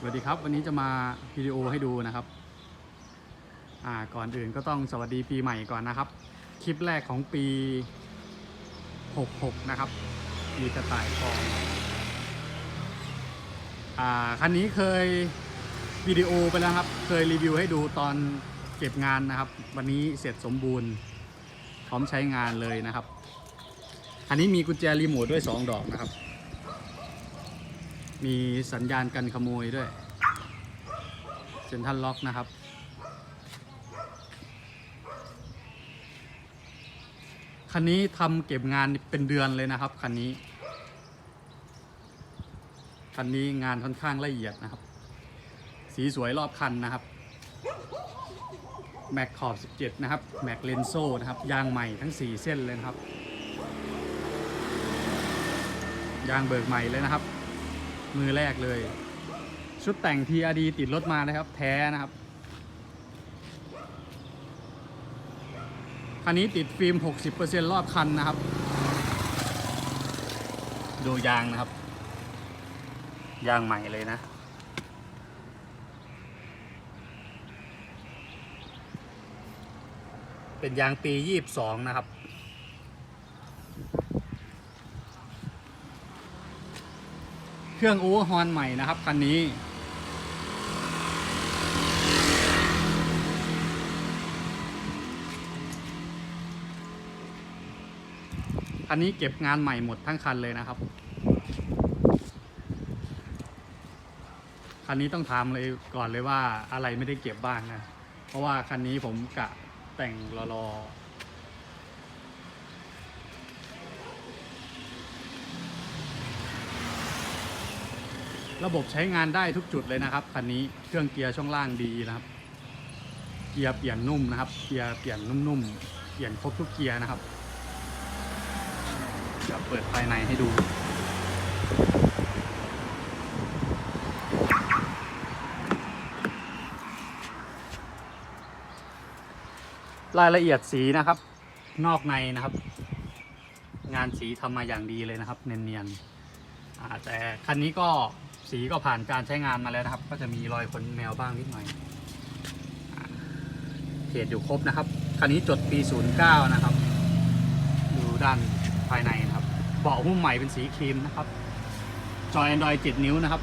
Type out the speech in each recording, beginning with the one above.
สวัสดีครับ วันนี้จะมาวิดีโอให้ดูนะครับ อ่าก่อนอื่นก็ต้องสวัสดีปีใหม่ก่อนนะครับ คลิปแรกของปี 66 นะครับ มีกระต่ายทองอ่าคันนี้เคยวิดีโอไปแล้วครับ เคยรีวิวให้ดูตอนเก็บงานนะครับ วันนี้เสร็จสมบูรณ์ พร้อมใช้งานเลยนะครับ อันนี้มีกุญแจรีโมทด้วย 2 ดอกนะครับ มีสัญญาณกันขโมยด้วยเซ็นทรัลล็อกนะครับ คันนี้ทำเก็บงานเป็นเดือนเลยนะครับ คันนี้ คันนี้งานค่อนข้างละเอียดนะครับ สีสวยรอบคันนะครับแม็กขอบ 17 นะครับ แม็กเลนโซนะครับ ยางใหม่ทั้ง 4 เส้นเลยนะครับ ยางเบิกใหม่เลยนะครับ มือแรกเลย ชุดแต่ง TRD ติดรถมานะครับ แท้นะครับคันนี้ติดฟิล์ม 60%รอบคันนะครับ ดูยางนะครับ ยางใหม่เลยนะเป็นยางปี 22 นะครับ เครื่องโอเวอร์ฮอนใหม่นะครับคันนี้ คันนี้เก็บงานใหม่หมดทั้งคันเลยนะครับ คันนี้ต้องถามเลยก่อนเลยว่าอะไรไม่ได้เก็บบ้างนะ เพราะว่าคันนี้ผมกะแต่งรอๆ ระบบใช้งานได้ทุกจุดเลยนะครับคันนี้เครื่องเกียร์ช่องล่างดีนะครับ เกียร์เปลี่ยนนุ่มนะครับ เกียร์เปลี่ยนนุ่มๆเปลี่ยนครบทุกเกียร์นะครับเดี๋ยวเปิดภายในให้ดูรายละเอียดสีนะครับ นอกในนะครับ งานสีทำมาอย่างดีเลยนะครับ เนียนๆแต่คันนี้ก็ สีก็ผ่านการใช้งานมาแล้วนะครับ ก็จะมีรอยขนแมวบ้างนิดหน่อยเขตอยู่ครบนะครับคันนี้จดปี 09 นะครับ ดูด้านภายในนะครับ เบาะหุ้มใหม่เป็นสีครีมนะครับ จอ Android 7 นิ้วนะครับ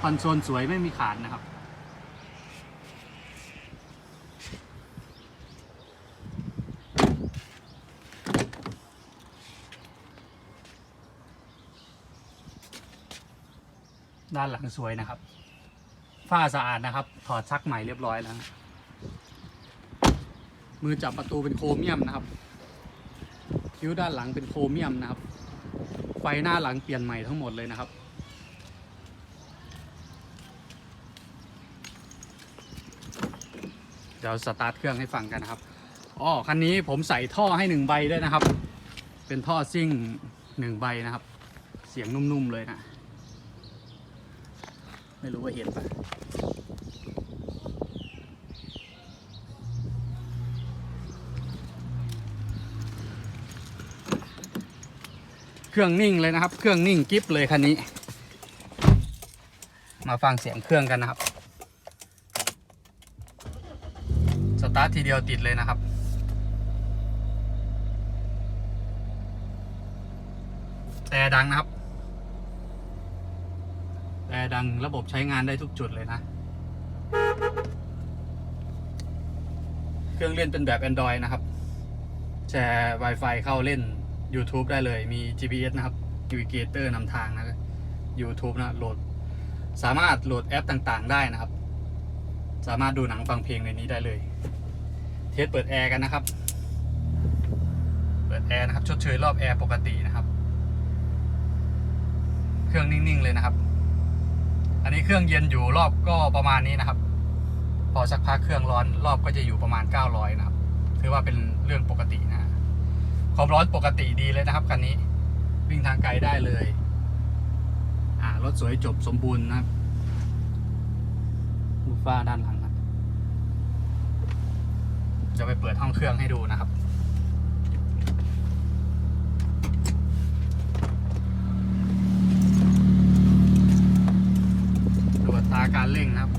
คอนโซลสวยไม่มีขาดนะครับ ด้านหลังสวยนะครับ ฝ้าสะอาดนะครับ ถอดชักใหม่เรียบร้อยแล้วนะมือจับประตูเป็นโครเมียมนะครับ คิ้วด้านหลังเป็นโครเมียมนะครับ ไฟหน้าหลังเปลี่ยนใหม่ทั้งหมดเลยนะครับ เดี๋ยวสตาร์ทเครื่องให้ฟังกันนะครับอ๋อคันนี้ผมใส่ท่อให้หนึ่งใบด้วยนะครับ เป็นท่อซิ่งหนึ่งใบนะครับ เสียงนุ่มๆเลยนะ ไม่รู้ว่าเห็นปะเครื่องนิ่งเลยนะครับ เครื่องนิ่งกิฟเลยคันนี้ มาฟังเสียงเครื่องกันนะครับ สตาร์ททีเดียวติดเลยนะครับแต่ดังนะครับ แต่ดังระบบใช้งานได้ทุกจุดเลยนะ เครื่องเล่นเป็นแบบ Android นะครับ แชร์ Wi-Fi เข้าเล่น YouTube ได้เลยมี GPS นะครับ Navigator นำทางนะ YouTube นะโหลด สามารถโหลดแอปต่างๆ ได้นะครับ สามารถดูหนังฟังเพลงในนี้ได้เลย เทสเปิดแอร์กันนะครับ เปิดแอร์นะครับชดเชยรอบแอร์ปกตินะครับ เครื่องนิ่ง ๆ เลยนะครับ อันนี้เครื่องเย็นอยู่รอบก็ประมาณนี้นะครับ พอสักพักเครื่องร้อนรอบก็จะอยู่ประมาณ 900 นะครับ ถือว่าเป็นเรื่องปกตินะความร้อนปกติดีเลยนะครับคันนี้วิ่งทางไกลได้เลยอ่ารถสวยจบสมบูรณ์นะครับลูฟ้าด้านหลังนะจะไปเปิดห้องเครื่องให้ดูนะครับ ราการเร่งครับ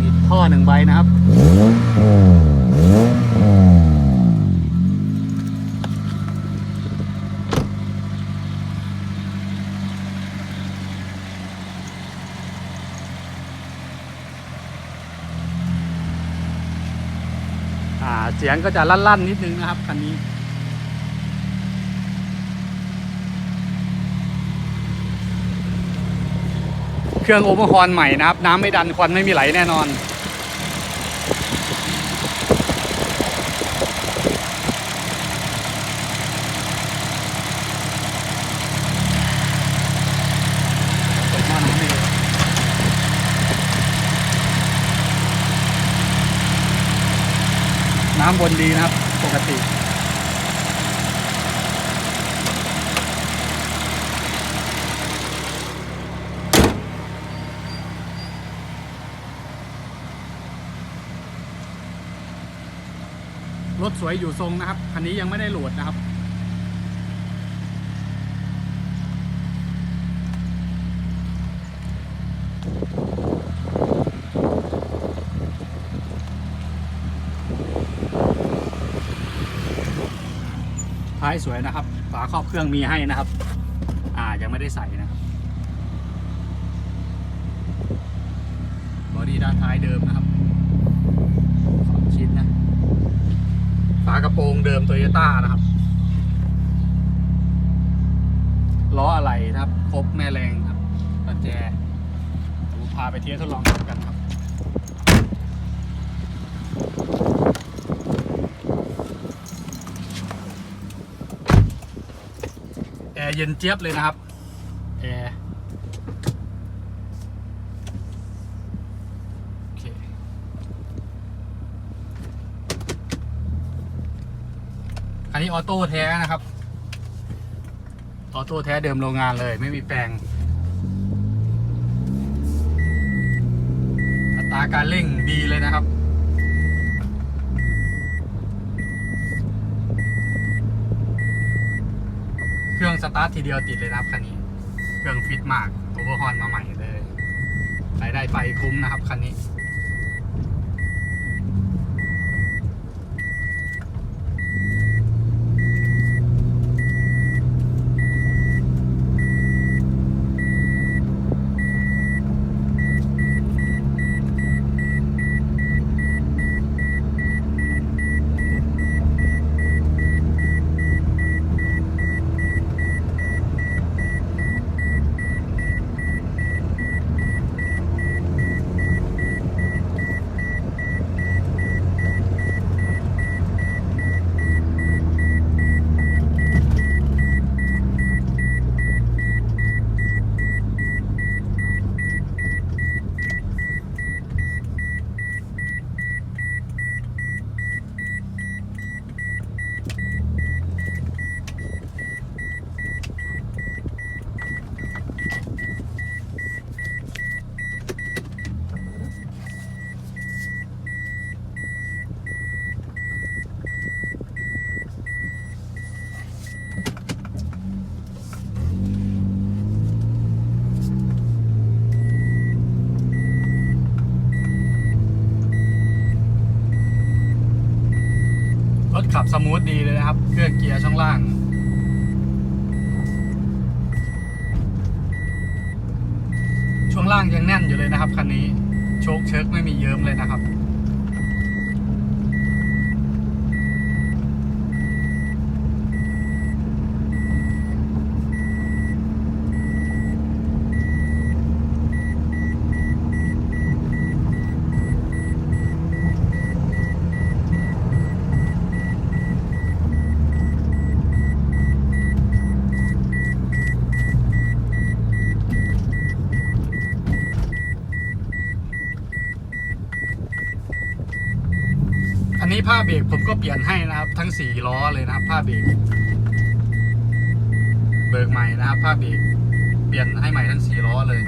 มีท่อหนึ่งใบนะครับ เสียงก็จะลั่นๆนิดนึงนะครับคันนี้ เครื่องโอเวอร์ฮอลใหม่นะครับ น้ำไม่ดันควันไม่มีไหลแน่นอนน้ำให้ดูน้ำวนดีนะครับ ปกติ รถสวยอยู่ทรงนะครับ คันนี้ยังไม่ได้โหลดนะครับ ท้ายสวยนะครับ ฝาครอบเครื่องมีให้นะครับ อ่ายังไม่ได้ใส่นะครับ บอดี้ด้านท้ายเดิมนะครับขอบชิดนะ ฝากระโปรงเดิมโตโยต้านะครับล้ออะไรครับ ครบแม่แรงครับประแจดี๋ยวผมพาไปเที่ยวทดลองขับกันครับ แอร์เย็นเจี๊ยบเลยนะครับ แอร์โอเค อันนี้ออโต้แท้นะครับ ออโต้แท้เดิมโรงงานเลย ไม่มีแปลง อัตราการเร่งดีเลยนะครับเครื่องสตาร์ททีเดียวติดเลยนะครับคันนี้ เครื่องฟิตมากโอเวอร์ฮอนมาใหม่เลยรายได้ไปคุ้มนะครับคันนี้ บสมูทดีเลยนะครับ เครื่องเกียร์ช่องล่างช่วงล่างยังแน่นอยู่เลยนะครับคันนี้โชคเชิกไม่มีเยิ้มเลยนะครับ ผ้าเบรกผมก็เปลี่ยนให้นะครับ ทั้งสี่ล้อเลยนะครับ ผ้าเบรกเบิกใหม่นะครับ ผ้าเบรกเปลี่ยนให้ใหม่ทั้งสี่ล้อเลย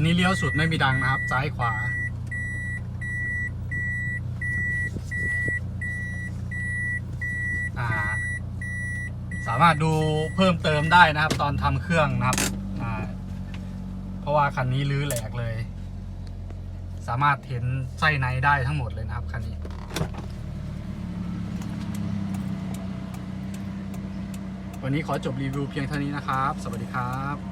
นนี้เลี้ยวสุดไม่มีดังนะครับ ซ้ายขวา สามารถดูเพิ่มเติมได้นะครับ ตอนทำเครื่องนะครับ เพราะว่าคันนี้ลื้อแหลกเลย สามารถเห็นไส้ในได้ทั้งหมดเลยนะครับคันนี้วันนี้ขอจบรีวิวเพียงเท่านี้นะครับ สวัสดีครับ